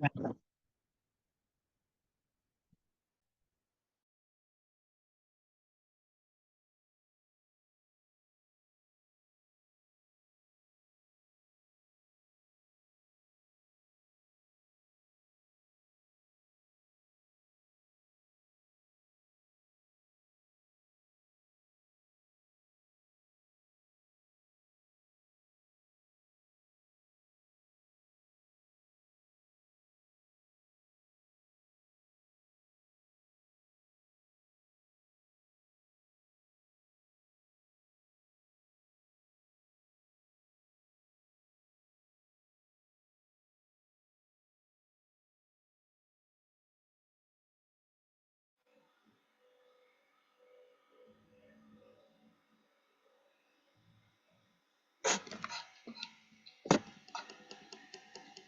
对。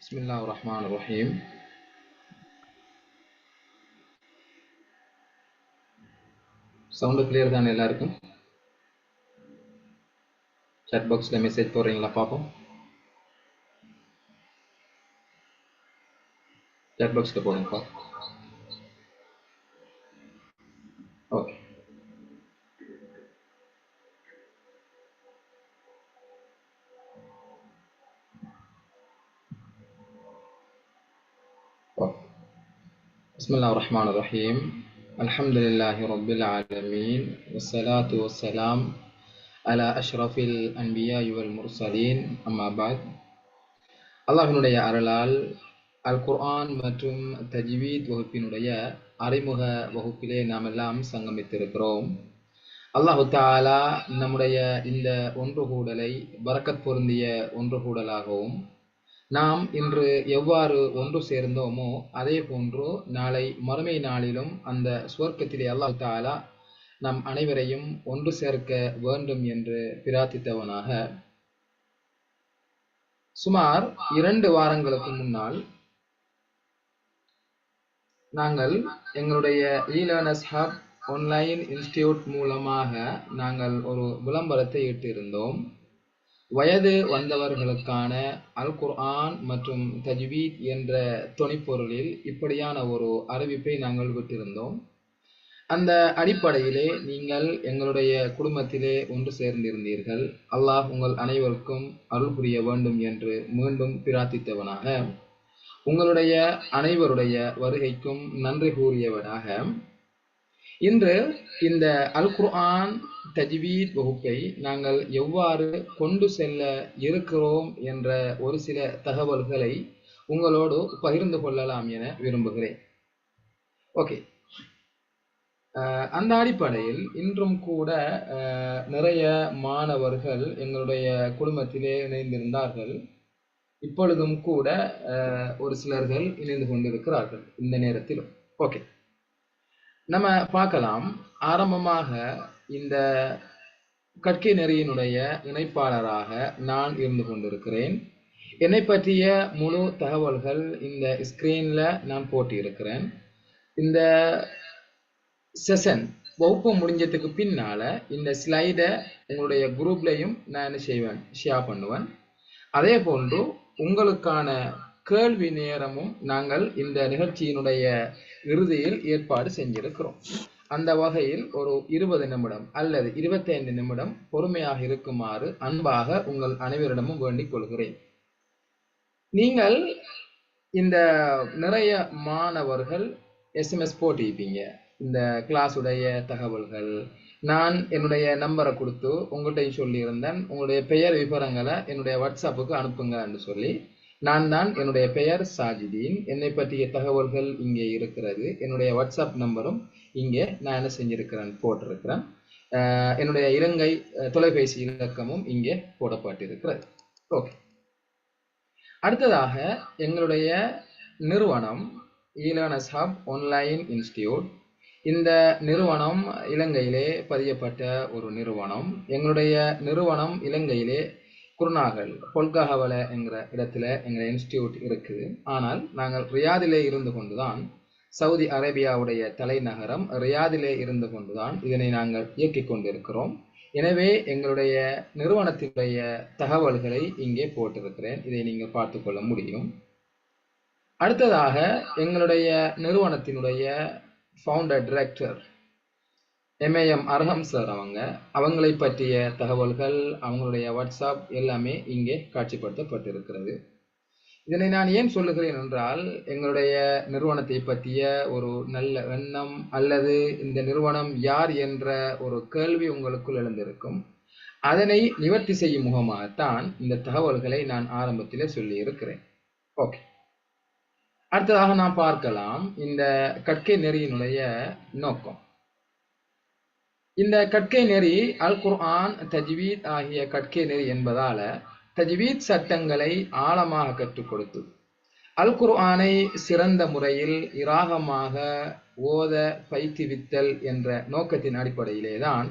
بسم الله الرحمن الرحيم sound clear தானே எல்லாருக்கும் chat பாக்ஸில் மெசேஜ் போடுறீங்களா பார்ப்போம் chat பாக்ஸில் போடுங்கப்பா بسم الله الرحمن الرحيم الحمد لله رب العالمين والصلاة والسلام على أشرف الأنبياء والمرسلين أما بعد அல்லாஹினுடைய அருளால் அல் குர்ஆன் மற்றும் தஜ்வீத் வகுப்பினுடைய அறிமுக வகுப்பிலே நாம் எல்லாம் சங்கமித்திருக்கிறோம் அல்லாஹு தாலா நம்முடைய இந்த ஒன்று கூடலை பரக்கத் பொருந்திய ஒன்று கூடலாகவும் நாம் இன்று எவ்வாறு ஒன்று சேர்ந்தோமோ அதே போன்று நாளை மறுமை நாளிலும் அந்த சுவர்க்கத்திலே அல்லாஹ் தாலா நம் அனைவரையும் ஒன்று சேர்க்க வேண்டும் என்று பிரார்த்தித்தவனாக. சுமார் இரண்டு வாரங்களுக்கு முன்னால் நாங்கள் எங்களுடைய இலேர்னஸ் ஹப் ஆன்லைன் இன்ஸ்டிடியூட் மூலமாக நாங்கள் ஒரு விளம்பரத்தை இட்டிருந்தோம். வயது வந்தவர்களுக்கான அல் குர்ஆன் மற்றும் தஜ்வீத் என்ற துணைப்பொருளில் இப்படியான ஒரு அறிவிப்பை நாங்கள் விட்டிருந்தோம். அந்த அடிப்படையிலே நீங்கள் எங்களுடைய குடும்பத்திலே ஒன்று சேர்ந்திருந்தீர்கள். அல்லாஹ் உங்கள் அனைவருக்கும் அருள் புரிய வேண்டும் என்று மீண்டும் பிரார்த்தித்தவனாக. உங்களுடைய அனைவருடைய வருகைக்கும் நன்றி கூறியவனாக. இன்று இந்த அல் குர்ஆன் தஜ்வீத் வகுப்பை நாங்கள் எவ்வாறு கொண்டு செல்ல இருக்கிறோம் என்ற ஒரு சில தகவல்களை உங்களோடு பகிர்ந்து கொள்ளலாம் என விரும்புகிறேன். ஓகே. அந்த அடிப்படையில் இன்றும் கூட நிறைய மாணவர்கள் எங்களுடைய குடும்பத்திலே இணைந்திருந்தார்கள். இப்பொழுதும் கூட ஒரு சிலர்கள் இணைந்து கொண்டிருக்கிறார்கள் இந்த நேரத்திலும். ஓகே. நம்ம பார்க்கலாம். ஆரம்பமாக இந்த கற்கை நெறியினுடைய இணைப்பாளராக நான் இருந்து கொண்டிருக்கிறேன். என்னை பற்றிய முழு தகவல்கள் இந்த ஸ்க்ரீனில் நான் போட்டியிருக்கிறேன் இந்த செஷன் வகுப்பு முடிஞ்சதுக்கு பின்னால் இந்த ஸ்லைடை உங்களுடைய குரூப்லையும் நான் என்ன செய்வேன்? ஷேர் பண்ணுவேன். அதே போன்று உங்களுக்கான கேள்வி நேரமும் நாங்கள் இந்த நிகழ்ச்சியினுடைய இறுதியில் ஏற்பாடு செஞ்சிருக்கிறோம். அந்த வகையில் ஒரு இருபது நிமிடம் அல்லது இருபத்தைந்து நிமிடம் பொறுமையாக இருக்குமாறு அன்பாக உங்கள் அனைவரிடமும் வேண்டிக் கொள்கிறேன். நீங்கள் இந்த நிறைய மாணவர்கள் எஸ்எம்எஸ் போட்டிருப்பீங்க. இந்த கிளாஸுடைய தகவல்கள். நான் என்னுடைய நம்பரை கொடுத்து உங்கள்கிட்ட சொல்லியிருந்தேன். உங்களுடைய பெயர் விவரங்களை என்னுடைய வாட்ஸ்அப்புக்கு அனுப்புங்கன்னு சொல்லி. நான் தான் என்னுடைய பெயர் சாஜிதீன். என்னை பற்றிய தகவல்கள் இங்கே இருக்கிறது. என்னுடைய வாட்ஸ்அப் நம்பரும் இங்கே நான் என்ன செஞ்சிருக்கிறேன் போட்டிருக்கிறேன். என்னுடைய இலங்கை தொலைபேசி இலக்கமும் இங்கே போடப்பட்டிருக்கிறது. ஓகே. அடுத்ததாக எங்களுடைய நிறுவனம் ஈலேர்னஸ் ஹப் ஒன்லைன் இன்ஸ்டியூட் இந்த நிறுவனம் இலங்கையிலே பதியப்பட்ட ஒரு நிறுவனம். எங்களுடைய நிறுவனம் இலங்கையிலே குருநாகல் பொல்காகவல என்கிற இடத்துல எங்கள் இன்ஸ்டியூட் இருக்குது. ஆனால் நாங்கள் ரியாதிலே இருந்து கொண்டுதான் சவுதி அரேபியாவுடைய தலைநகரம் ரியாதிலே இருந்து கொண்டுதான் இதனை நாங்கள் இயக்கிக் கொண்டிருக்கிறோம். எனவே எங்களுடைய நிறுவனத்தினுடைய தகவல்களை இங்கே போட்டிருக்கிறேன். இதை நீங்கள் பார்த்து கொள்ள முடியும். அடுத்ததாக எங்களுடைய நிறுவனத்தினுடைய founder director MAM Arham sir அவங்க. அவங்களை பற்றிய தகவல்கள் அவங்களுடைய வாட்ஸ்அப் எல்லாமே இங்கே காட்சிப்படுத்தப்பட்டிருக்கிறது. இதனை நான் ஏன் சொல்லுகிறேன் என்றால் எங்களுடைய நிறுவனத்தை பற்றிய ஒரு நல்ல எண்ணம் அல்லது இந்த நிறுவனம் யார் என்ற ஒரு கேள்வி உங்களுக்குள் எழுந்திருக்கும். அதனை நிவர்த்தி செய்யும் முகமாகத்தான் இந்த தகவல்களை நான் ஆரம்பத்திலே சொல்லி இருக்கிறேன் ஓகே அடுத்ததாக நாம் பார்க்கலாம் இந்த கற்கை நெறியினுடைய நோக்கம். இந்த கற்கை நெறி அல் குர்ஆன் தஜ்வீத் ஆகிய கற்கை நெறி என்பதால தஜ்வீத் சட்டங்களை ஆழமாக கற்றுக் கொடுத்தது. அல் குர்ஆனை சிறந்த முறையில் இராகமாக ஓத பயிற்றுவித்தல் என்ற நோக்கத்தின் அடிப்படையிலே தான்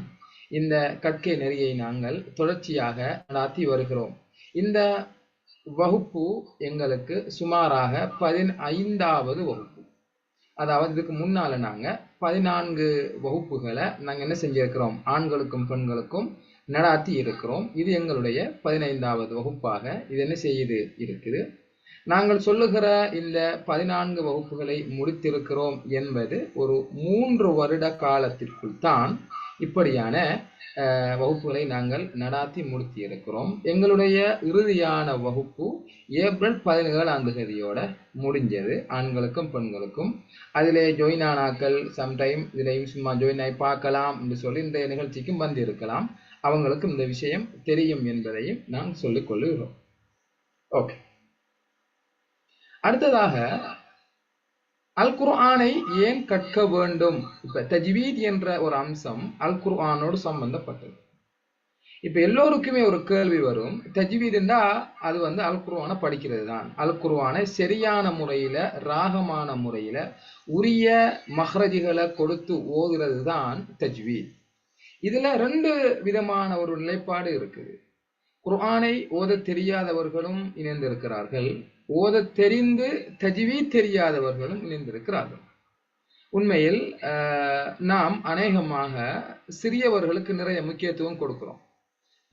இந்த கற்கை நெறியை நாங்கள் தொடர்ச்சியாக நடாத்தி வருகிறோம். இந்த வகுப்பு எங்களுக்கு சுமாராக பதினைந்தாவது வகுப்பு. அதாவது இதுக்கு முன்னால நாங்கள் பதினான்கு வகுப்புகளை நாங்கள் என்ன செஞ்சிருக்கிறோம்? ஆண்களுக்கும் பெண்களுக்கும் நடாத்தி இருக்கிறோம். இது எங்களுடைய பதினைந்தாவது வகுப்பாக இது என்ன செய்யுது இருக்குது? நாங்கள் சொல்லுகிற இந்த பதினான்கு வகுப்புகளை முடித்திருக்கிறோம் என்பது ஒரு மூன்று வருட காலத்திற்குள் தான் இப்படியான வகுப்புகளை நாங்கள் நடாத்தி முடித்து இருக்கிறோம் எங்களுடைய இறுதியான வகுப்பு ஏப்ரல் பதினேழாம் தேதியோட முடிஞ்சது. ஆண்களுக்கும் பெண்களுக்கும். அதிலே ஜாயின் ஆனாக்கள் சம்டைம் இதிலையும் சும்மா ஜாயின் ஆகி பார்க்கலாம் என்று சொல்லி இந்த நிகழ்ச்சிக்கும் வந்து அவங்களுக்கு இந்த விஷயம் தெரியும் என்பதையும் நான் சொல்லிக் கொள்ளுகிறோம் ஓகே அடுத்ததாக அல் குர்ஆனை ஏன் கற்க வேண்டும்? இப்ப தஜ்வீத் என்ற ஒரு அம்சம் அல் குர்ஆனோடு சம்பந்தப்பட்டது. இப்ப எல்லோருக்குமே ஒரு கேள்வி வரும். தஜ்வீதுண்டா அது வந்து அல் குர்ஆனை படிக்கிறது தான் அல் குர்ஆனை சரியான முறையில ராகமான முறையில உரிய மஹ்ரஜிகளை கொடுத்து ஓதுறது தான் தஜ்வீத். இதுல ரெண்டு விதமான ஒரு நிலைப்பாடு இருக்குது. குர்ஆனை ஓத தெரியாதவர்களும் இணைந்திருக்கிறார்கள். ஓத தெரிந்து தஜிவி தெரியாதவர்களும் இணைந்திருக்கிறார்கள். உண்மையில் நாம் அநேகமாக சிறியவர்களுக்கு நிறைய முக்கியத்துவம் கொடுக்கிறோம்.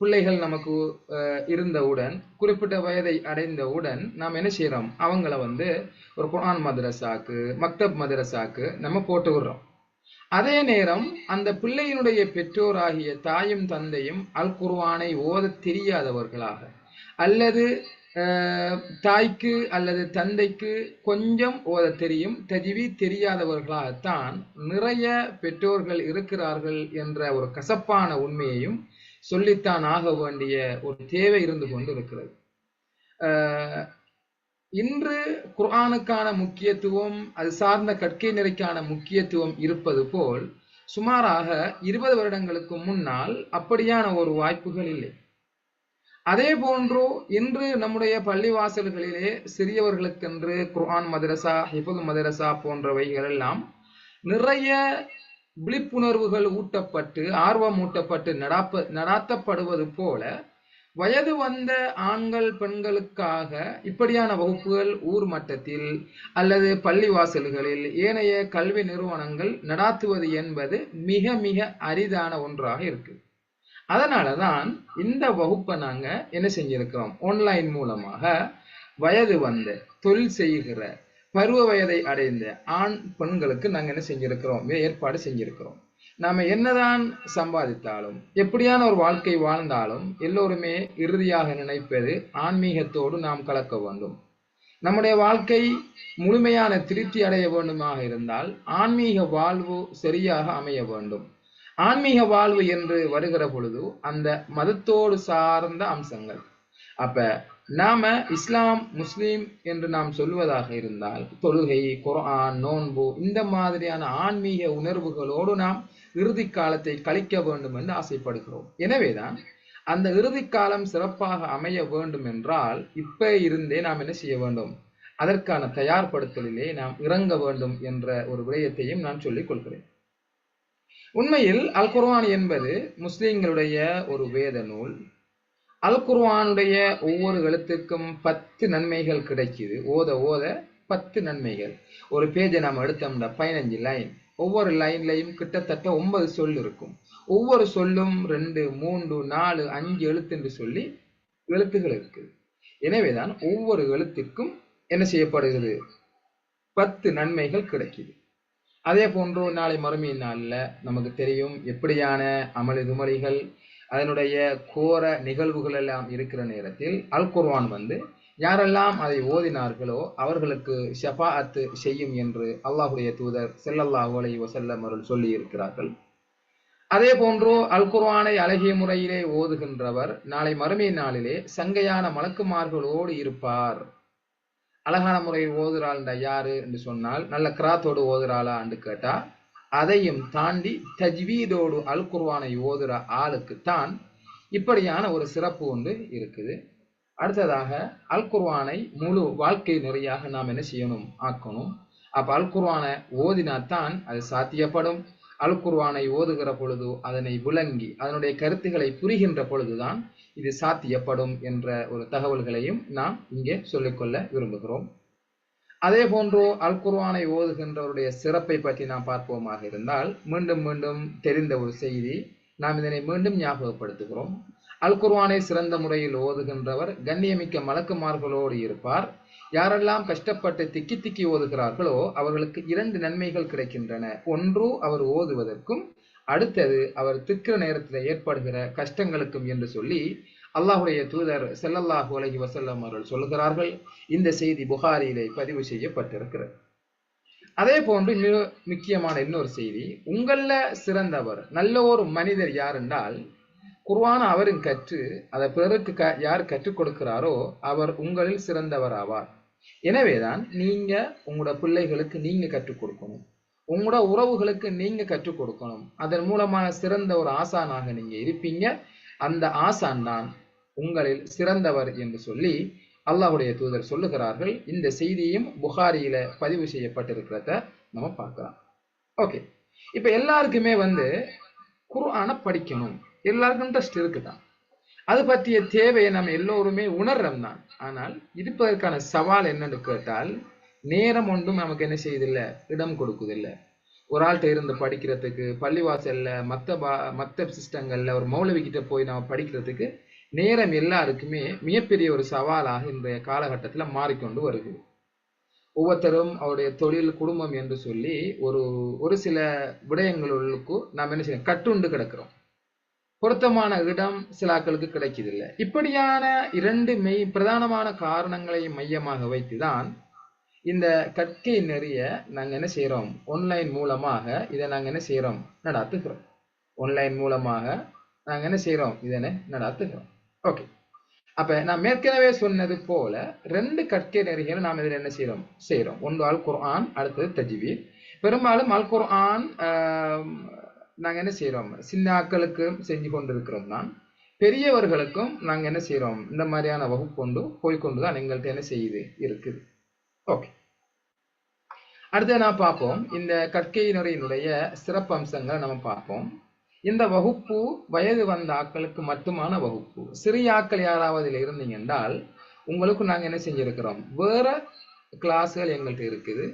பிள்ளைகள் நமக்கு இருந்தவுடன் குறிப்பிட்ட வயதை அடைந்தவுடன் நாம் என்ன செய்யறோம் அவங்கள வந்து ஒரு குரான் மதரசாக்கு மக்தப் மதரசாக்கு நம்ம போட்டு விடுறோம். அதே நேரம் அந்த பிள்ளையினுடைய பெற்றோராகிய தாயும் தந்தையும் அல் குர்வானை ஓத தெரியாதவர்களாக. அல்லது தாய்க்கு அல்லது தந்தைக்கு கொஞ்சம் ஓத தெரியும் தஜிவி தெரியாதவர்களாகத்தான் நிறைய பெற்றோர்கள் இருக்கிறார்கள் என்ற ஒரு கசப்பான உண்மையையும் சொல்லித்தான் ஆக வேண்டிய ஒரு தேவை இருந்து கொண்டு இருக்கிறது இன்று குர்ஆனுக்கான முக்கியத்துவம் அது சார்ந்த கற்கை நிறைக்கான முக்கியத்துவம் இருப்பது போல் சுமாராக இருபது வருடங்களுக்கு முன்னால் அப்படியான ஒரு வாய்ப்புகள் இல்லை. அதே போன்று இன்று நம்முடைய பள்ளிவாசல்களிலே சிறியவர்களுக்கென்று குர்ஆன் மதரசா ஹிபது மதரசா போன்றவைகள் எல்லாம் நிறைய விழிப்புணர்வுகள் ஊட்டப்பட்டு ஆர்வம் ஊட்டப்பட்டு நடாப்ப நடாத்தப்படுவது போல வயது வந்த ஆண்கள் பெண்களுக்காக இப்படியான வகுப்புகள் ஊர் மட்டத்தில் அல்லது பள்ளிவாசல்களில் ஏனைய கல்வி நிறுவனங்கள் நடாத்துவது என்பது மிக மிக அரிதான ஒன்றாக இருக்கு. அதனாலதான் இந்த வகுப்பை நாங்கள் என்ன செஞ்சிருக்கிறோம்? ஆன்லைன் மூலமாக வயது வந்த தொழில் செய்கிற பருவ வயதை அடைந்த ஆண் பெண்களுக்கு நாங்கள் என்ன செஞ்சிருக்கிறோம்? ஏற்பாடு செஞ்சிருக்கிறோம். நாம என்னதான் சம்பாதித்தாலும் எப்படியான ஒரு வாழ்க்கை வாழ்ந்தாலும் எல்லோருமே இறுதியாக நினைப்பது ஆன்மீகத்தோடு நாம் கலக்க வேண்டும். நம்முடைய வாழ்க்கை முழுமையான திருப்தி அடைய வேண்டுமாக இருந்தால் ஆன்மீக வாழ்வு சரியாக அமைய வேண்டும். ஆன்மீக வாழ்வு என்று வருகிற பொழுது அந்த மதத்தோடு சார்ந்த அம்சங்கள். அப்ப நாம இஸ்லாம் முஸ்லீம் என்று நாம் சொல்வதாக இருந்தால் தொழுகை குரான் நோன்பு இந்த மாதிரியான ஆன்மீக உணர்வுகளோடு நாம் இறுதி காலத்தை கழிக்க வேண்டும் என்று ஆசைப்படுகிறோம். எனவேதான் அந்த இறுதி காலம் சிறப்பாக அமைய வேண்டும் என்றால் இப்ப இருந்தே நாம் என்ன செய்ய வேண்டும்? அதற்கான தயார்படுத்தலிலே நாம் இறங்க வேண்டும் என்ற ஒரு விடயத்தையும் நான் சொல்லிக் கொள்கிறேன். உண்மையில் அல் குர்வான் என்பது முஸ்லிம்களுடைய ஒரு வேத நூல். அல் குர்வானுடைய ஒவ்வொரு எழுத்துக்கும் பத்து நன்மைகள் கிடைக்குது. ஓத ஓத பத்து நன்மைகள். ஒரு பேஜை நாம் எடுத்தோம்னா பதினஞ்சு லைன் ஒவ்வொரு லைன்லையும் கிட்டத்தட்ட ஒன்பது சொல் இருக்கும். ஒவ்வொரு சொல்லும் ரெண்டு மூன்று நாலு அஞ்சு எழுத்து என்று சொல்லி எழுத்துகள் இருக்குது எனவேதான் ஒவ்வொரு எழுத்திற்கும் என்ன செய்யப்படுகிறது? பத்து நன்மைகள் கிடைக்குது. அதே போன்று நாளை மறுமை நாளில் நமக்கு தெரியும் எப்படியான அமளி துமளிகள் அதனுடைய கோர நிகழ்வுகள் எல்லாம் இருக்கிற நேரத்தில் அல் குர்வான் வந்து யாரெல்லாம் அதை ஓதினார்களோ அவர்களுக்கு ஷஃபாஅத்து செய்யும் என்று அல்லாஹுடைய தூதர் செல்லல்லாஹு அலைஹி வசல்லம் அவர்கள் சொல்லி இருக்கிறார்கள் அதே போன்றோ அல் குர்வானை அழகிய முறையிலே ஓதுகின்றவர் நாளை மறுமை நாளிலே சங்கையான மலக்குமார்களோடு இருப்பார். அழகான முறையில் ஓதுறாள்டா யாரு என்று சொன்னால் நல்ல கிராத்தோடு ஓதுறாளா என்று கேட்டா அதையும் தாண்டி தஜ்வீதோடு அல் குர்ஆனை ஓதுற ஆளுக்குத்தான் இப்படியான ஒரு சிறப்பு ஒன்று இருக்குது. அடுத்ததாக அல் குர்வானை முழு வாழ்க்கை நெறியாக நாம் என்ன செய்யணும்? ஆக்கணும். அப்போ அல் குர்வானை ஓதினாத்தான் அது சாத்தியப்படும். அல் குர்வானை ஓதுகிற பொழுது அதனை விளங்கி அதனுடைய கருத்துக்களை புரிகின்ற பொழுதுதான் இது சாத்தியப்படும் என்ற ஒரு தகவல்களையும் நாம் இங்கே சொல்லிக்கொள்ள விரும்புகிறோம். அதே போன்று அல் குர்வானை ஓதுகின்றவருடைய சிறப்பை பற்றி நாம் பார்ப்போமாக இருந்தால் மீண்டும் மீண்டும் தெரிந்த ஒரு செய்தி. நாம் இதனை மீண்டும் ஞாபகப்படுத்துகிறோம். அல்குர்வானை சிறந்த முறையில் ஓதுகின்றவர் கண்ணியமிக்க மலக்குமார்களோடு இருப்பார். யாரெல்லாம் கஷ்டப்பட்டு திக்கி திக்கி ஓதுகிறார்களோ அவர்களுக்கு இரண்டு நன்மைகள் கிடைக்கின்றன. ஒன்று அவர் ஓதுவதற்கும் அடுத்தது அவர் திக்கிற நேரத்தில் ஏற்படுகிற கஷ்டங்களுக்கும் என்று சொல்லி அல்லாஹுடைய தூதர் செல்லல்லாஹு உலகி வசல்லம் அவர்கள் சொல்லுகிறார்கள். இந்த செய்தி புகாரியிலே பதிவு செய்யப்பட்டிருக்கிறது. அதே போன்று மிக முக்கியமான இன்னொரு செய்தி உங்களில் சிறந்தவர் நல்ல ஒரு மனிதர் யார் என்றால் குர்ஆன அவரும் கற்று அதை பிறருக்கு க யார் கற்றுக் கொடுக்கிறாரோ அவர் உங்களில் சிறந்தவர் ஆவார் எனவேதான் நீங்க உங்களோட பிள்ளைகளுக்கு நீங்க கற்றுக் கொடுக்கணும். உங்களோட உறவுகளுக்கு நீங்க கற்றுக் கொடுக்கணும். அதன் மூலமான சிறந்த ஒரு ஆசானாக நீங்க இருப்பீங்க. அந்த ஆசான் தான் உங்களில் சிறந்தவர் என்று சொல்லி அல்லாஹுடைய தூதர் சொல்லுகிறார்கள். இந்த செய்தியும் புகாரியில பதிவு செய்யப்பட்டிருக்கிறத நம்ம பார்க்கலாம். ஓகே. இப்ப எல்லாருக்குமே வந்து குர்ஆனை படிக்கணும். எல்லாருக்கும் இன்ட்ரெஸ்ட் இருக்குதான். அது பற்றிய தேவையை நம்ம எல்லோருமே உணர்றோம் தான் ஆனால் இருப்பதற்கான சவால் என்னன்னு கேட்டால் நேரம் ஒன்றும் நமக்கு என்ன செய்யுதில்ல இடம் கொடுக்குதில்லை. ஒரு ஆள்கிட்ட இருந்து படிக்கிறதுக்கு பள்ளிவாசல்ல மற்ற பா மற்ற சிஸ்டங்கள்ல ஒரு மௌலவிக்கிட்ட போய் நம்ம படிக்கிறதுக்கு நேரம் எல்லாருக்குமே மிகப்பெரிய ஒரு சவாலாக இன்றைய காலகட்டத்தில் மாறிக்கொண்டு வருது ஒவ்வொருத்தரும் அவருடைய தொழில் குடும்பம் என்று சொல்லி ஒரு ஒரு சில விடயங்களுக்கு நாம் என்ன செய்யணும் கட்டுண்டு கிடக்கிறோம். பொருத்தமான இடம் சிலாக்களுக்கு கிடைக்குதில்ல. இப்படியான இரண்டு மெய் பிரதானமான காரணங்களை மையமாக வைத்துதான் இந்த கற்கை நெறிய நாங்க என்ன செய்யறோம் ஆன்லைன் மூலமாக இதை நாங்க என்ன செய்கிறோம் நடாத்துகிறோம். ஆன்லைன் மூலமாக நாங்க என்ன செய்யறோம் இதனை நடாத்துகிறோம். ஓகே அப்ப நான் ஏற்கனவே சொன்னது போல ரெண்டு கற்கை நெறிகளை நாம் இதில் என்ன செய்யறோம் செய்கிறோம் ஒன்று அல் குர்ஆன் அடுத்தது தஜ்வீத் பெரும்பாலும் அல் குர்ஆன் நாங்கள் என்ன செய்யறோம் சின்னாக்களுக்கு செஞ்சு கொண்டிருக்கிறோம் தான். பெரியவர்களுக்கும் நாங்கள் என்ன செய்கிறோம் இந்த மாதிரியான வகுப்பு கொண்டு போய்கொண்டு தான் எங்கள்கிட்ட என்ன செய்யுது இருக்குது. ஓகே. அடுத்து நான் பார்ப்போம். இந்த கற்கையினுடைய சிறப்பம்சங்களை நம்ம பார்ப்போம். இந்த வகுப்பு வயது வந்த ஆட்களுக்கு மட்டுமான வகுப்பு. சிறிய ஆட்கள் யாராவது இருந்தீங்க என்றால் உங்களுக்கு நாங்கள் என்ன செஞ்சிருக்கிறோம்? வேற கிளாஸ்கள் எங்கள்கிட்ட இருக்குது.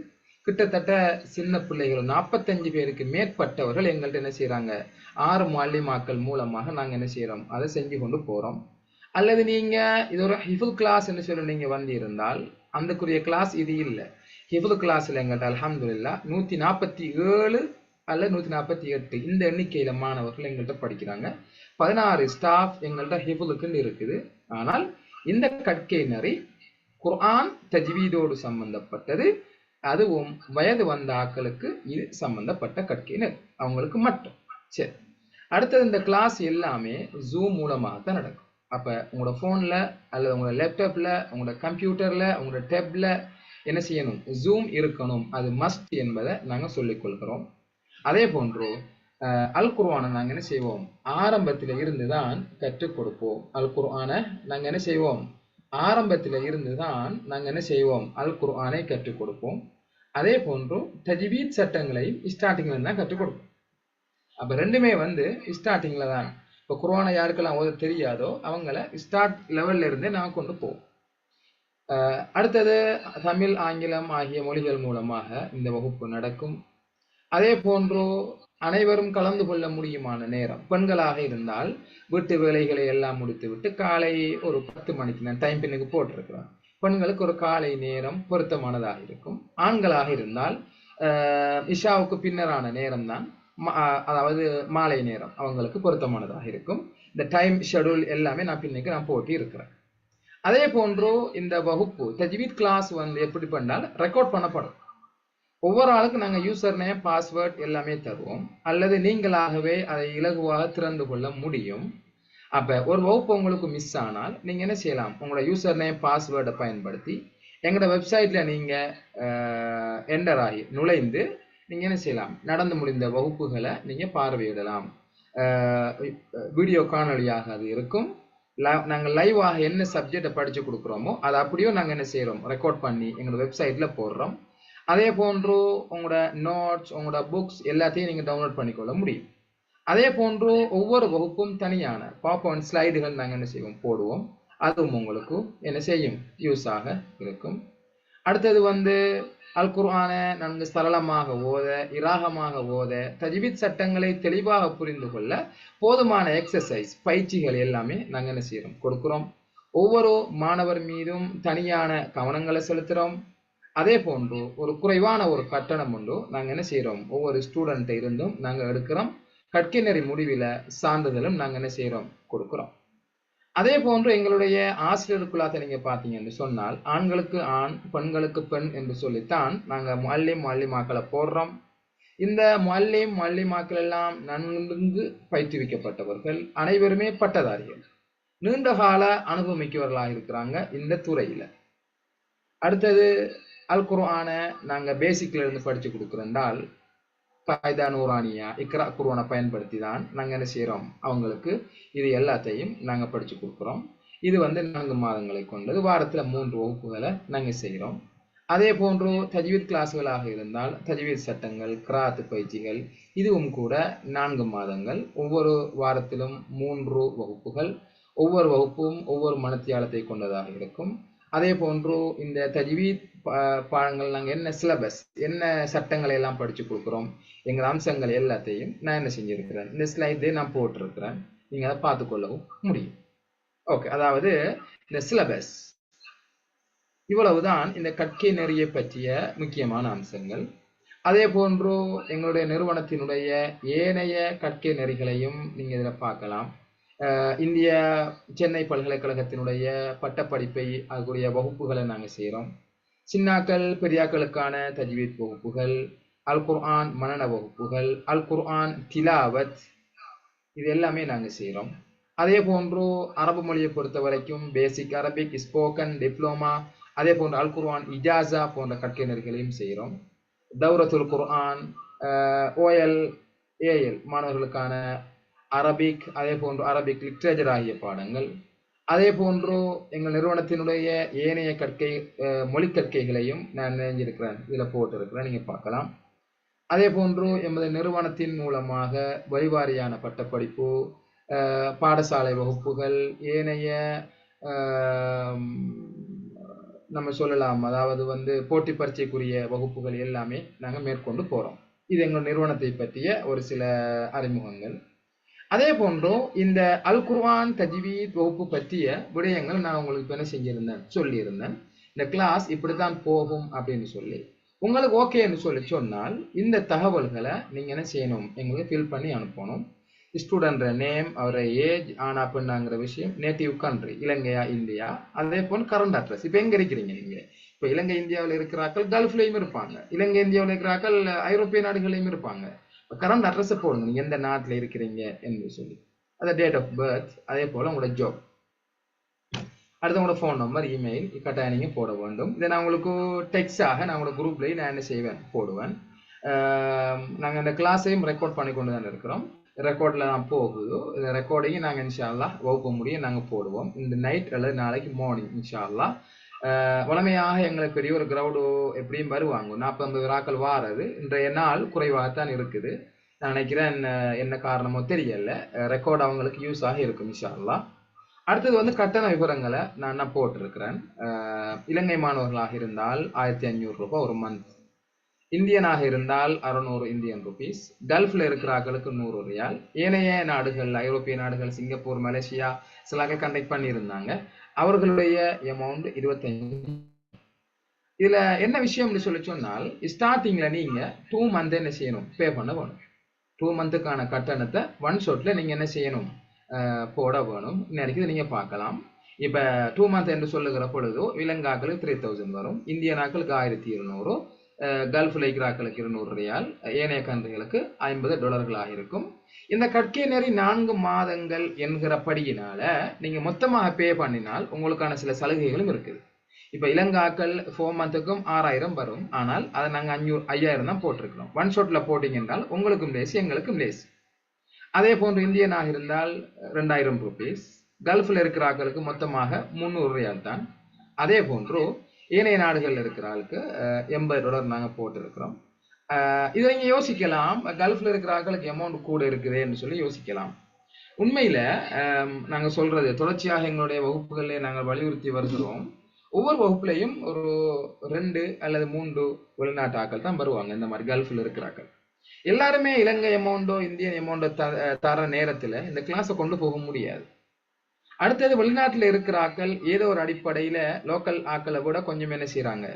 கிட்டத்தட்ட சின்ன பிள்ளைகள் நாற்பத்தஞ்சு பேருக்கு மேற்பட்டவர்கள் எங்கள்கிட்ட என்ன செய்கிறாங்க ஆறு மாலிமாக்கள் மூலமாக நாங்கள் என்ன செய்கிறோம் அதை செஞ்சு கொண்டு போறோம். அல்லது நீங்க இது ஒரு ஹிஃபுல் கிளாஸ் என்று சொல்லி நீங்க வந்திருந்தால் அந்தக்குரிய கிளாஸ் இது இல்லை. ஹிஃபுல் கிளாஸ்ல எங்கள்கிட்ட அலமதுல்லா நூத்தி நாற்பத்தி ஏழு அல்ல நூத்தி நாற்பத்தி எட்டு இந்த எண்ணிக்கையில் மாணவர்கள் எங்கள்கிட்ட படிக்கிறாங்க. பதினாறு ஸ்டாஃப் எங்கள்கிட்ட ஹிஃபுலுக்குன்னு இருக்குது. ஆனால் இந்த கற்கை நெறி குர்ஆன் தஜ்வீதோடு சம்பந்தப்பட்டது அதுவும் வயது வந்த ஆட்களுக்கு இது சம்பந்தப்பட்ட கற்கையினர். அவங்களுக்கு மட்டும். சரி. அடுத்தது இந்த கிளாஸ் எல்லாமே ஜூம் மூலமாக தான் நடக்கும். அப்போ உங்களோட ஃபோனில் அல்லது உங்களோட லேப்டாப்பில் உங்களோட கம்ப்யூட்டரில் உங்களோட டேப்பில் என்ன செய்யணும்? ஜூம் இருக்கணும். அது மஸ்ட் என்பதை நாங்கள் சொல்லிக்கொள்கிறோம் அதே போன்று அல் குர்ஆனை நாங்கள் என்ன செய்வோம்? ஆரம்பத்தில் இருந்து தான் கற்றுக் கொடுப்போம். அல் குர்ஆனை நாங்கள் என்ன செய்வோம்? ஆரம்பத்தில் இருந்து தான் நாங்க என்ன செய்வோம்? அல் குர்ஆனை கற்றுக் கொடுப்போம். அதே போன்று தஜ்வீத் சட்டங்களையும் ஸ்டார்டிங்ல தான் கற்றுக் கொடுப்போம். அப்ப ரெண்டுமே வந்து ஸ்டார்டிங்ல தான். இப்போ குர்ஆனை யாருக்கெல்லாம் ஓத தெரியாதோ அவங்கள ஸ்டார்ட் லெவல்ல இருந்தே நான் கொண்டு போவோம். அடுத்தது தமிழ் ஆங்கிலம் ஆகிய மொழிகள் மூலமாக இந்த வகுப்பு நடக்கும். அதே போன்று அனைவரும் கலந்து கொள்ள முடியுமான நேரம். பெண்களாக இருந்தால் வீட்டு வேலைகளை எல்லாம் முடித்து விட்டு காலை ஒரு பத்து மணிக்கு நான் டைம் பின்னுக்கு போட்டிருக்கிறேன். பெண்களுக்கு ஒரு காலை நேரம் பொருத்தமானதாக இருக்கும். ஆண்களாக இருந்தால் இஷாவுக்கு பின்னரான நேரம் தான் அதாவது மாலை நேரம் அவங்களுக்கு பொருத்தமானதாக இருக்கும். இந்த டைம் ஷெட்யூல் எல்லாமே நான் பின்னுக்கு நான் போட்டி இருக்கிறேன். அதே போன்று இந்த வகுப்பு தஜ்வீத் கிளாஸ் வந்து எப்படி பண்ணால் ரெக்கார்ட் பண்ணப்படும். ஒவ்வொரு ஆளுக்கும் நாங்கள் யூசர் நேம் பாஸ்வேர்ட் எல்லாமே தருவோம். அல்லது நீங்களாகவே அதை இலகுவாக திறந்து கொள்ள முடியும். அப்போ ஒரு வகுப்பு உங்களுக்கு மிஸ் ஆனால் நீங்கள் என்ன செய்யலாம்? உங்களோட யூசர் நேம் பாஸ்வேர்டை பயன்படுத்தி எங்களோட வெப்சைட்டில் நீங்கள் என்டர் ஆகி நுழைந்து நீங்கள் என்ன செய்யலாம்? நடந்து முடிந்த வகுப்புகளை நீங்கள் பார்வையிடலாம். வீடியோ காணொலியாக அது இருக்கும். நாங்கள் லைவாக என்ன சப்ஜெக்டை படித்து கொடுக்குறோமோ அதை அப்படியும் நாங்கள் என்ன செய்கிறோம் ரெக்கார்ட் பண்ணி எங்களோட வெப்சைட்டில் போடுறோம். அதே போன்று உங்களோட நோட்ஸ் உங்களோட புக்ஸ் எல்லாத்தையும் நீங்கள் டவுன்லோட் பண்ணிக்கொள்ள முடியும். அதே போன்று ஒவ்வொரு வகுப்பும் தனியான பாப்பன் ஸ்லைடுகள் நாங்கள் என்ன செய்வோம்? போடுவோம். அதுவும் உங்களுக்கு என்ன செய்யும்? யூஸாக இருக்கும். அடுத்தது வந்து அல் குர்ஆனை நன்கு சரளமாக ஓத இராகமாக ஓத தஜ்வீத் சட்டங்களை தெளிவாக புரிந்து கொள்ள போதுமான எக்ஸசைஸ் பயிற்சிகள் எல்லாமே நாங்கள் என்ன செய்கிறோம் கொடுக்குறோம். ஒவ்வொரு மாணவர் மீதும் தனியான கவனங்களை செலுத்துகிறோம் அதே போன்று ஒரு குறைவான ஒரு கட்டணம் உண்டு. நாங்கள் என்ன செய்கிறோம் ஒவ்வொரு ஸ்டூடெண்ட்டை இருந்தும் நாங்கள் எடுக்கிறோம். கற்கைநெறி முடிவில் சான்றிதழும் நாங்கள் என்ன செய்கிறோம் கொடுக்குறோம். அதே போன்று எங்களுடைய ஆசிரியருக்குள்ளாக பார்த்தீங்க பார்த்தீங்கன்னு சொன்னால் ஆண்களுக்கு ஆண் பெண்களுக்கு பெண் என்று சொல்லித்தான் நாங்கள் மல்லி மல்லிமாக்களை போடுறோம். இந்த மல்லிம் மல்லிமாக்கள் எல்லாம் நன்கு பயிற்றுவிக்கப்பட்டவர்கள் அனைவருமே பட்டதாரிகள். நீண்ட கால அனுபவமிக்கவர்களாக இருக்கிறாங்க இந்த துறையில். அடுத்தது அல் குர்ஆன நாங்கள் பேசிக்ல இருந்து படித்து கொடுக்குறோண்டால் பாய்தா நூரானியா இக்ரா குர்ஆனை பயன்படுத்தி தான் நாங்கள் என்ன செய்கிறோம் அவங்களுக்கு இது எல்லாத்தையும் நாங்கள் படித்து கொடுக்குறோம். இது வந்து நான்கு மாதங்களை கொண்டது. வாரத்தில் மூன்று வகுப்புகளை நாங்கள் செய்கிறோம் அதே போன்று தஜ்வீத் கிளாஸ்களாக இருந்தால் தஜ்வீத் சட்டங்கள் கிராத்து பயிற்சிகள் இதுவும் கூட நான்கு மாதங்கள். ஒவ்வொரு வாரத்திலும் மூன்று வகுப்புகள். ஒவ்வொரு வகுப்பும் ஒவ்வொரு மனத்தியாலத்தை கொண்டதாக இருக்கும். அதே போன்று இந்த தஜ்வீத் பாடங்கள் நாங்கள் என்ன சிலபஸ் என்ன சட்டங்களை எல்லாம் படித்து கொடுக்குறோம் எங்கள் அம்சங்கள் எல்லாத்தையும் நான் என்ன செஞ்சுருக்கிறேன் இந்த ஸ்லைடே நான் போட்டிருக்கிறேன். நீங்கள் அதை பார்த்துக்கொள்ளவும் முடியும். ஓகே அதாவது இந்த சிலபஸ் இவ்வளவுதான் இந்த கற்கை நெறியை பற்றிய முக்கியமான அம்சங்கள். அதே போன்று எங்களுடைய நிறுவனத்தினுடைய ஏனைய கற்கை நெறிகளையும் நீங்கள் இதில் பார்க்கலாம். இந்திய சென்னை பல்கலைக்கழகத்தினுடைய பட்டப்படிப்பை அதுக்குரிய வகுப்புகளை நாங்கள் செய்கிறோம் சின்னாக்கள் பெரியாக்களுக்கான தஜ்வீத் வகுப்புகள் அல் குர்ஆன் மனன வகுப்புகள் அல் குர்ஆன் திலாவத் இது எல்லாமே நாங்கள் செய்கிறோம் அதே போன்று அரபு மொழியை பொறுத்த வரைக்கும் பேசிக் அரபிக் ஸ்போக்கன் டிப்ளோமா அதே போன்று அல் குர்ஆன் இஜாசா போன்ற கற்கையினர்களையும் செய்கிறோம் தௌரத்துல் குர்ஆன் ஓஎல் ஏஎல் மாணவர்களுக்கான அரபிக் அதே போன்று அரபிக் லிட்ரேச்சர் ஆகிய பாடங்கள். அதே போன்று எங்கள் நிறுவனத்தினுடைய ஏனைய கற்கை மொழி கற்கைகளையும் நான் நினைஞ்சிருக்கிறேன் இதில் போட்டிருக்கிறேன். நீங்கள் பார்க்கலாம். அதே போன்று எமது நிறுவனத்தின் மூலமாக வழிவாரியான பட்டப்படிப்பு பாடசாலை வகுப்புகள் ஏனைய நம்ம சொல்லலாம். அதாவது வந்து போட்டி பரீட்சைக்குரிய வகுப்புகள் எல்லாமே நாங்கள் மேற்கொண்டு போகிறோம் இது எங்கள் நிறுவனத்தை பற்றிய ஒரு சில அறிமுகங்கள். அதே போன்றும் இந்த அல் குர்வான் தஜ்வீத் வகுப்பு பற்றிய விடயங்கள் நான் உங்களுக்கு என்ன செஞ்சிருந்தேன் சொல்லியிருந்தேன். இந்த கிளாஸ் இப்படித்தான் போகும் அப்படின்னு சொல்லி. உங்களுக்கு ஓகேன்னு சொல்லி சொன்னால் இந்த தகவல்களை நீங்கள் என்ன செய்யணும்? எங்களுக்கு ஃபில் பண்ணி அனுப்பணும். ஸ்டூடெண்ட் நேம் அவரை ஏஜ் ஆனா பெண்ணாங்கிற விஷயம் நேட்டிவ் கண்ட்ரி இலங்கையா இந்தியா அதே போல் கரண்ட் அட்ரஸ் இப்போ எங்கே இருக்கிறீங்க நீங்கள் இப்போ இலங்கை இந்தியாவில் இருக்கிறாக்கள் கல்ஃப்லேயும் இருப்பாங்க. இலங்கை இந்தியாவில் இருக்கிறாக்கள் ஐரோப்பிய நாடுகளையும் இருப்பாங்க. கரண்ட் அட்ரஸை போடுங்க நீங்கள் எந்த நாட்டில் இருக்கிறீங்க என்று சொல்லி. அந்த டேட் ஆஃப் பர்த் அதே போல் உங்களோட ஜாப் அடுத்து உங்களோட ஃபோன் நம்பர் இமெயில் கட்டாயம் நீங்கள் போட வேண்டும். இதை நான் உங்களுக்கு டெக்ஸ்டாக நான் உங்களோட குரூப்லேயும் நான் என்ன செய்வேன்? போடுவேன். நாங்கள் இந்த கிளாஸையும் ரெக்கார்ட் பண்ணி கொண்டு தான் இருக்கிறோம். ரெக்கார்டில் தான் போகுது இந்த ரெக்கார்டையும் நாங்கள் இன்ஷால்லா வகுப்பு முடியும் நாங்கள் போடுவோம். இந்த நைட் அல்லது நாளைக்கு மார்னிங் இன்ஷால்லா வளமையாக எங்களுக்கு பெரிய ஒரு க்ரௌடோ எப்படியும் வருவாங்க. நாற்பது விழாக்கள் வாரது. இன்றைய நாள் குறைவாகத்தான் இருக்குது. நான் நினைக்கிறேன் என்ன என்ன காரணமோ தெரியல. ரெக்கார்டு அவங்களுக்கு யூஸ் ஆகி இருக்கும் இன்ஷால்லா அடுத்தது வந்து கட்டண விவரங்களை நான் நான் போட்டிருக்கிறேன். இலங்கை மாணவர்களாக இருந்தால் ஆயிரத்தி ஐநூறு ரூபாய் ஒரு மந்த் இந்தியனாக இருந்தால் அறுநூறு இந்தியன் ருபீஸ் கல்ஃபில் இருக்கிறார்களுக்கு நூறு ரியால் ஏனைய நாடுகள் ஐரோப்பிய நாடுகள் சிங்கப்பூர் மலேசியா சிலாக கண்டக்ட் பண்ணியிருந்தாங்க. அவர்களுடைய அமௌண்ட் இருபத்தஞ்சு இதுல என்ன விஷயம்னு சொல்லி சொன்னால் ஸ்டார்டிங்ல நீங்க டூ மந்த் என்ன செய்யணும்? பே பண்ண வேணும். டூ மந்த்துக்கான கட்டணத்தை ஒன் ஷாட்ல நீங்க என்ன செய்யணும்? போட வேணும். இன்னைக்கு நீங்க பார்க்கலாம். இப்ப டூ மந்த் என்று சொல்லுகிற பொழுதோ இலங்காக்களுக்கு த்ரீ தௌசண்ட் வரும். இந்தியனாக்களுக்கு ஆயிரத்தி இருநூறு. கல்ஃப் லைக்ராக்களுக்கு இருநூறு ரியால் ஏனைய கன்றுகளுக்கு ஐம்பது டாலர்களாக இருக்கும். இந்த கற்கை நெறி நான்கு மாதங்கள் என்கிறபடியினால நீங்கள் மொத்தமாக பே பண்ணினால் உங்களுக்கான சில சலுகைகளும் இருக்குது. இப்போ இலங்காக்கள் ஃபோர் மந்த்துக்கும் ஆறாயிரம் வரும். ஆனால் அதை நாங்கள் அஞ்சூறு ஐயாயிரம் தான் போட்டிருக்கிறோம். ஒன் ஷாட்ல போட்டிங்க என்றால் உங்களுக்கும் லேஸ் எங்களுக்கும் லேஸ் அதே போன்று இந்தியனாக இருந்தால் ரெண்டாயிரம் ருபீஸ் கல்ஃபில் இருக்கிற ஆக்களுக்கு மொத்தமாக முந்நூறு ரியால் தான். அதே போன்று ஏனைய நாடுகளில் இருக்கிற ஆளுக்கு எண்பது டாலர் நாங்கள் போட்டிருக்கிறோம். இதை நீங்கள் யோசிக்கலாம். கல்ஃபில் இருக்கிற ஆட்களுக்கு அமௌண்ட் கூட இருக்குதுன்னு சொல்லி யோசிக்கலாம். உண்மையில் நாங்கள் சொல்கிறது தொடர்ச்சியாக எங்களுடைய வகுப்புகளிலே நாங்கள் வலியுறுத்தி வருகிறோம். ஒவ்வொரு வகுப்புலையும் ஒரு ரெண்டு அல்லது மூன்று வெளிநாட்டு ஆக்கள் தான் வருவாங்க. இந்த மாதிரி கல்ஃபில் இருக்கிறார்கள் எல்லாருமே இலங்கை அமௌண்டோ இந்தியன் அமௌண்டோ த தர நேரத்தில் இந்த கிளாஸை கொண்டு போக முடியாது. அடுத்தது வெளிநாட்டில் இருக்கிற ஆக்கள் ஏதோ ஒரு அடிப்படையில லோக்கல் ஆட்களை விட கொஞ்சம் என்ன செய்கிறாங்க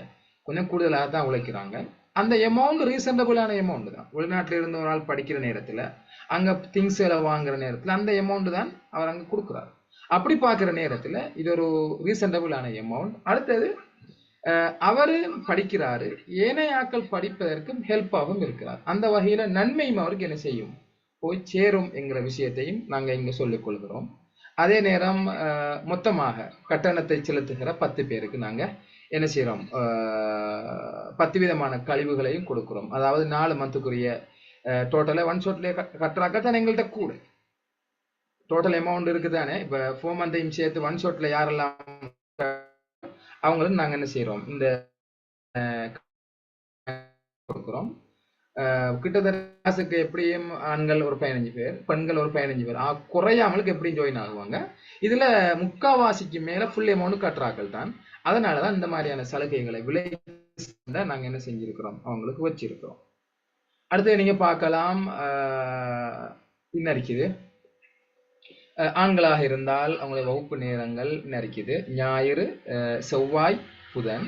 கொஞ்சம் கூடுதலாக தான் உழைக்கிறாங்க. அந்த எமௌண்ட் ரீசனபிளான எமௌண்ட் தான். வெளிநாட்டில் இருந்து ஒரு ஆள் படிக்கிற நேரத்துல அங்க திங்ஸ் எல்லாம் வாங்குற நேரத்துல அந்த எமௌண்ட் தான் அவர் அங்க கொடுக்குறாரு. அப்படி பார்க்குற நேரத்துல இது ஒரு ரீசனபிளான எமௌண்ட் அடுத்தது அஹ், அவரு படிக்கிறாரு. ஏனைய ஆட்கள் படிப்பதற்கும் ஹெல்ப்பாகவும் இருக்கிறார். அந்த வகையில நன்மையும் அவருக்கு என்ன செய்யும்? போய் சேரும் என்கிற விஷயத்தையும் நாங்க இங்க சொல்லிக் கொள்கிறோம். அதே நேரம் மொத்தமாக கட்டணத்தை செலுத்துகிற பத்து பேருக்கு நாங்க என்ன செய்கிறோம் பத்து விதமான கழிவுகளையும் கொடுக்குறோம். அதாவது நாலு மந்த்துக்குரிய டோட்டலாக ஒன் ஷாட்லேயே கட்டுறாக்க தான் எங்கள்கிட்ட கூட. டோட்டல் அமௌண்ட் இருக்குதானே இப்போ ஃபோர் மந்தையும் சேர்த்து ஒன் ஷாட்ல யாரெல்லாம் அவங்களும் நாங்க என்ன செய்கிறோம் இந்த கொடுக்குறோம். கிட்டத்தட்ட கிளாஸுக்கு எப்படியும் ஆண்கள் ஒரு பதினஞ்சு பேர் பெண்கள் ஒரு பதினஞ்சு பேர். குறையாமலுக்கு எப்படியும் ஜாயின் ஆகுவாங்க? இதுல முக்காவாசிக்கு மேல ஃபுல் அமௌண்ட் கட்டுறாக்கள் தான். அதனால தான் இந்த மாதிரியான சலுகைகளை விலை நாங்க என்ன செஞ்சிருக்கிறோம்? அவங்களுக்கு வச்சிருக்கிறோம். அடுத்து நீங்க பார்க்கலாம் என்ன இருக்குது? அஹ், ஆண்களாக இருந்தால் அவங்களுடைய வகுப்பு நேரங்கள் இன்னரிக்குது ஞாயிறு அஹ், செவ்வாய் புதன்.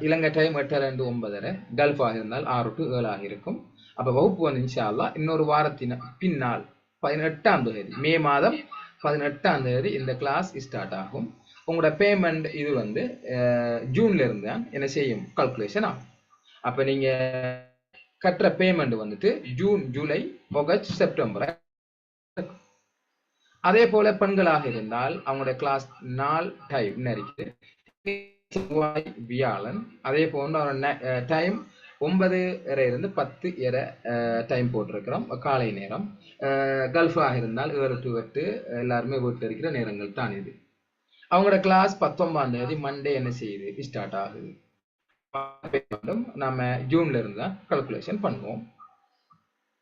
இலங்கை டைம் எட்டு ரெண்டு ஒன்பதரை கல்ஃபாக இருந்தால் ஆறு டு ஏழாக இருக்கும் அப்போ வகுப்பு வந்து இன்ஷா அல்லாஹ் இன்னொரு வாரத்தின் பின்னால் பதினெட்டாம் தேதி மே மாதம் பதினெட்டாம் தேதி இந்த கிளாஸ் ஸ்டார்ட் ஆகும். உங்களோட பேமெண்ட் இது வந்து அஹ், ஜூன்ல இருந்து தான் என்ன செய்யும்? கால்குலேஷன் ஆகும். அப்ப நீங்க கட்டுற பேமெண்ட் வந்துட்டு ஜூன் ஜூலை ஆகஸ்ட் செப்டம்பர் அதே போல பெண்களாக இருந்தால் அவங்களோட கிளாஸ் நாள் டைம் இருக்குது செவ்வாய் வியாழன். அதே போன்ற டைம் ஒன்பது இருந்து பத்து இரை டைம் போட்டிருக்கிறோம். காலை நேரம். கல்ஃபாக இருந்தால் ஏழு டு எட்டு எல்லாருமே வீட்டில் இருக்கிற நேரங்கள் தான் இது. அவங்களோட கிளாஸ் பத்தொன்பதாம் தேதி மண்டே என்ன செய்யுது ஸ்டார்ட் ஆகுது. நம்ம நாம ஜூன்ல இருந்து தான் கல்குலேஷன் பண்ணுவோம்.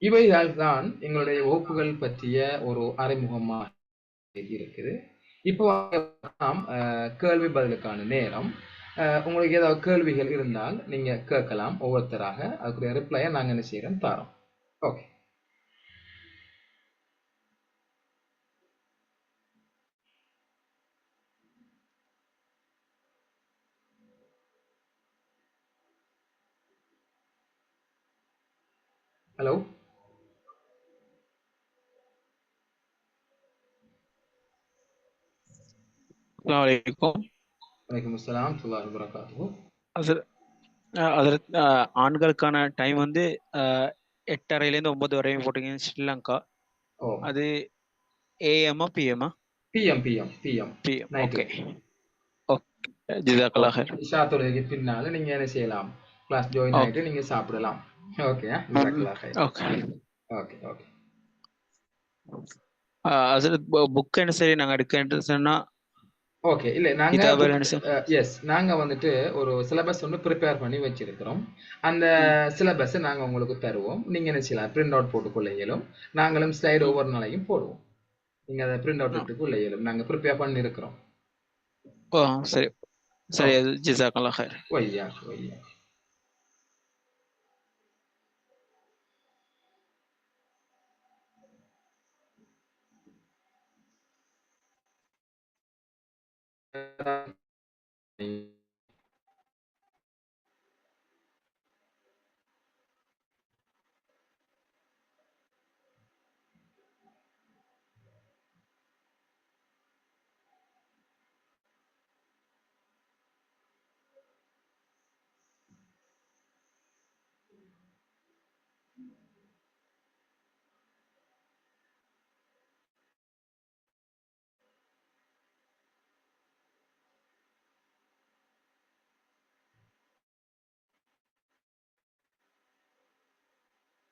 இவைகள் தான் எங்களுடைய வகுப்புகள் பற்றிய ஒரு அறிமுகமாக இருக்குது. இப்போ நாம் கேள்வி பதிலுக்கான நேரம். உங்களுக்கு ஏதாவது கேள்விகள் இருந்தால் நீங்க கேட்கலாம் ஒவ்வொருத்தராக. அதுக்குரிய ரிப்ளையை நாங்க என்ன செய்யறோம் தரோம் ஓகே ஹலோ அலைக்கும் வலைக்கம் துல்லாஹி வரகாத்துஹு அதில் ஆண்களுக்கான டைம் வந்து அஹ், எட்டரைலேருந்து ஒன்பது வரையும் போட்டீங்க ஸ்ரீலங்கா. அது ஏஎம்மா பிஎம்மா PM PM PM PM. Okay okay ஜிதாக்கல்லா ஹைர் இஷா தொழுகைக்கு பின்னால நீங்க என்ன செய்யலாம்? Class join. ஆயிட்டு நீங்க சாப்பிடலாம். ஓகே ஓகே ஓகே ஓகே அதில் புக் என்ன சரி நாங்கள் எடுக்க சொன்னால் ஓகே இல்ல நாங்க எஸ் நாங்க வந்துட்டு ஒரு சிலபஸ் ஒன்று ப்ரிப்பேர் பண்ணி வச்சிருக்கிறோம். அந்த சிலபஸ் நாங்க உங்களுக்கு தருவோம். நீங்க என்ன செய்யலாம்? பிரிண்ட் அவுட் போட்டுக்கொள்ள இயலும். நாங்களும் ஸ்லைடு ஒவ்வொரு நாளையும் போடுவோம். நீங்க அதை பிரிண்ட் அவுட் எடுத்துக்கொள்ள இயலும். நாங்க ப்ரிப்பேர் பண்ணி இருக்கிறோம் ஓ சரி. சரி ஜிதாக்கல்லா ஹைர் ஒய்யா ஒய்யா 嗯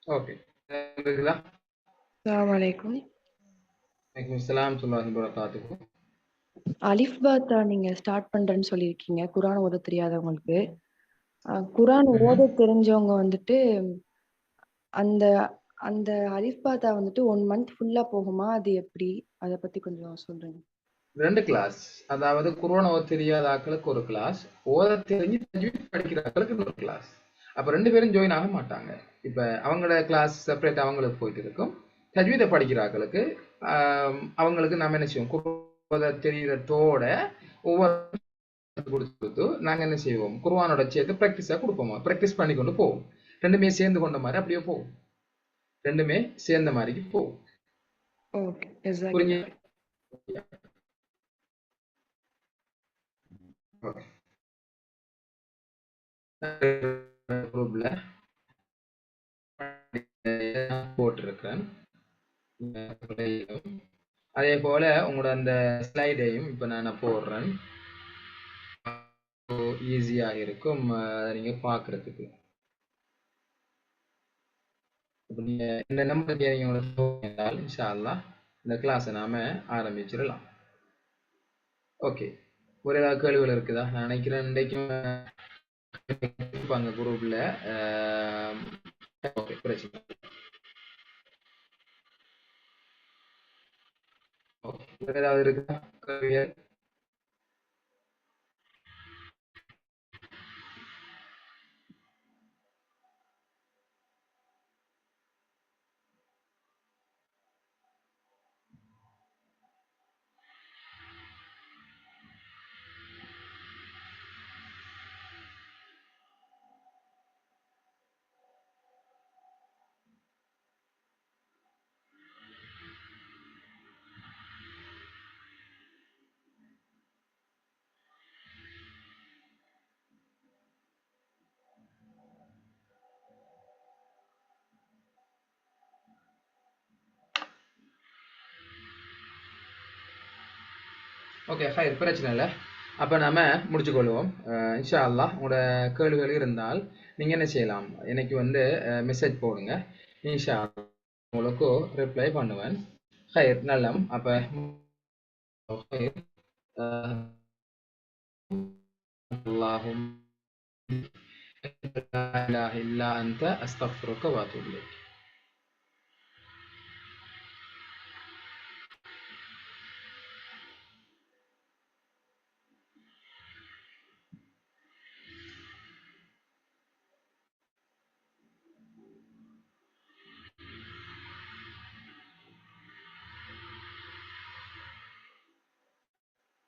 ஓகே இருக்குதா அஸ்ஸலாமு அலைக்கும் வலைக்கும் சலாம் சொல்லாஹி வரகாத்துக்கு அலிஃப் பாத்தா நீங்க ஸ்டார்ட் பண்றேன்னு சொல்லியிருக்கீங்க. குரான் ஓத தெரியாதவங்களுக்கு. குரான் ஓத தெரிஞ்சவங்க வந்துட்டு அந்த அந்த அலிஃப் பாத்தா வந்துட்டு ஒன் மந்த் ஃபுல்லா போகுமா? அது எப்படி? அத பத்தி கொஞ்சம் சொல்றீங்க. ரெண்டு கிளாஸ் அதாவது குரோனா ஓத தெரியாத ஆட்களுக்கு ஒரு கிளாஸ் ஓத தெரிஞ்சு படிக்கிற ஆட்களுக்கு இன்னொரு கிளாஸ் அப்ப ரெண்டு பேரும் ஜாயின் ஆக மாட்டாங்க. இப்ப அவங்களோட கிளாஸ் செப்பரேட் அவங்களுக்கு போயிட்டு இருக்கும். தஜ்வீதை படிக்கிற ஆட்களுக்கு ஆம், அவங்களுக்கு நாம என்ன செய்வோம்? குரோத தெரியுறதோட ஒவ்வொரு கொடுத்து நாங்க என்ன செய்வோம்? குர்ஆனோட சேர்த்து ப்ராக்டிஸா கொடுப்போமா. ப்ராக்டிஸ் பண்ணி கொண்டு போவோம். ரெண்டுமே சேர்ந்து கொண்ட மாதிரி அப்படியே போகும். ரெண்டுமே சேர்ந்த மாதிரிக்கு போகும். ஓகே புரிஞ்சு? குரூப்ல போட்டிருக்கேன். அதே போல உங்களோட அந்த ஸ்லைடையும் இப்ப நான் போடுறேன். ஈஸியா இருக்கும். அதை நீங்க பாக்குறதுக்கு. இப்ப நீங்க இந்த நம்பர் என்றால் இன்ஷா அல்லாஹ் இந்த கிளாஸை நாம ஆரம்பிச்சிடலாம். ஓகே ஒரு ஏதாவது கேள்விகள் இருக்குதா? நான் நினைக்கிறேன் இன்றைக்கும் இருப்பாங்க குரூப்ல ஓகே பிரச்சனை ஓகே வேற ஏதாவது இருக்குதா ஓகே ஹைர் பிரச்சனை இல்லை அப்போ நாம முடிச்சுக்கொள்வோம் அஹ் இன்ஷா அல்லாஹ் உங்களோட கேள்விகள் இருந்தால் நீங்கள் என்ன செய்யலாம் எனக்கு வந்து மெசேஜ் போடுங்க இன்ஷா அல்லாஹ் உங்களுக்கு ரிப்ளை பண்ணுவேன் ஹைர் நல்லம் அப்போ ஹைர் اللهم لا إله إلا أنت أستغفرك وأتوب إليك